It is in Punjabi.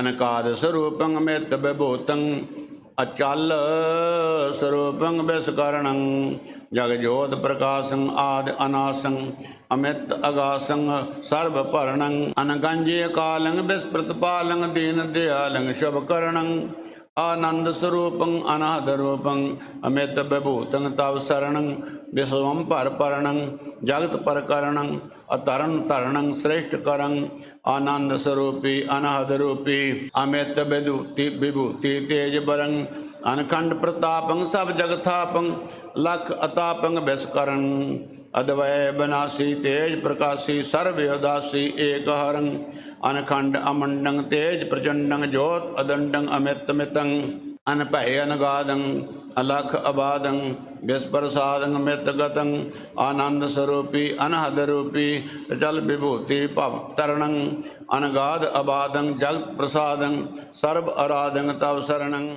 ਅਨਕਾਦ ਸਰੂਪੰ ਮਿਤ ਵਿਭੂਤੰ ਅਚਲ ਸਰੂਪੰ ਬਿਸਕਰਣੰ ਜਗ ਜੋਤ ਪ੍ਰਕਾਸ਼ੰ ਆਦ ਅਨਾਸੰ, ਅਮਿਤ ਅਗਾਸੰ ਸਰਬ ਭਰਣੰ ਅਨਗੰਜੇ ਕਾਲੰ ਬਿਸਪ੍ਰਤਪਾਲੰ ਦੀਨ ਦਿਆਲੰ ਸ਼ੁਭ ਕਰਣੰ ਆਨੰਦ ਸਰੂਪੰ, ਅਨਾਦ ਰੂਪੰ, ਅਮਿਤ ਵਿਭੂਤੰ, ਤਵ ਸਰਣੰ, ਵਿਸਵੰ ਭਰ ਪਰਣੰ, ਜਗਤ ਪਰਕਰਣੰ ਅਤਰਨ ਧਰਣੰ, ਸ੍ਰੇਸ਼ਟ ਕਰੰ, ਆਨੰਦ ਸਰੂਪੀ, ਅਨਾਦ ਰੂਪੀ, ਅਮਿਤ ਵਿਭੂਤੀ ਵਿਭੂਤੀ ਤੇਜ ਬਰੰ, ਅਨਖੰਡ ਪ੍ਰਤਾਪੰ, ਸਭ ਜਗਥਾਪੰ ਲਖ ਅਤਾਪੰ ਬਿਸਕਰੰ ਅਦਵੈ ਬਨਾਸੀ ਤੇਜ ਪ੍ਰਕਾਸੀ ਸਰਬ ਉਦਾਸੀ ਏਕ ਹਰੰ। ਅਨਖੰਡ ਅਮੰਡੰ ਤੇਜ ਪ੍ਰਚੰਡੰ ਜੋਤ ਅਦੰਡੰ ਅਮਿਤ ਮਿਤੰ। ਅਨਭੈ ਅਨਗਾਦੰ, ਅਲਖ ਅਬਾਦੰ ਵਿਸਪਰਸਾਦੰ ਮਿਤ ਗਤੰ। ਆਨੰਦ ਸਰੂਪੀ, ਅਨਹਦ ਰੂਪੀ ਚਲ ਵਿਭੂਤੀ ਭਵ ਤਰਣੰ ਅਨਗਾਦ ਅਬਾਦੰ, ਜਗਤ ਪ੍ਰਸਾਦੰ, ਸਰਬ ਅਰਾਧੰ ਤਵ ਸਰਣੰ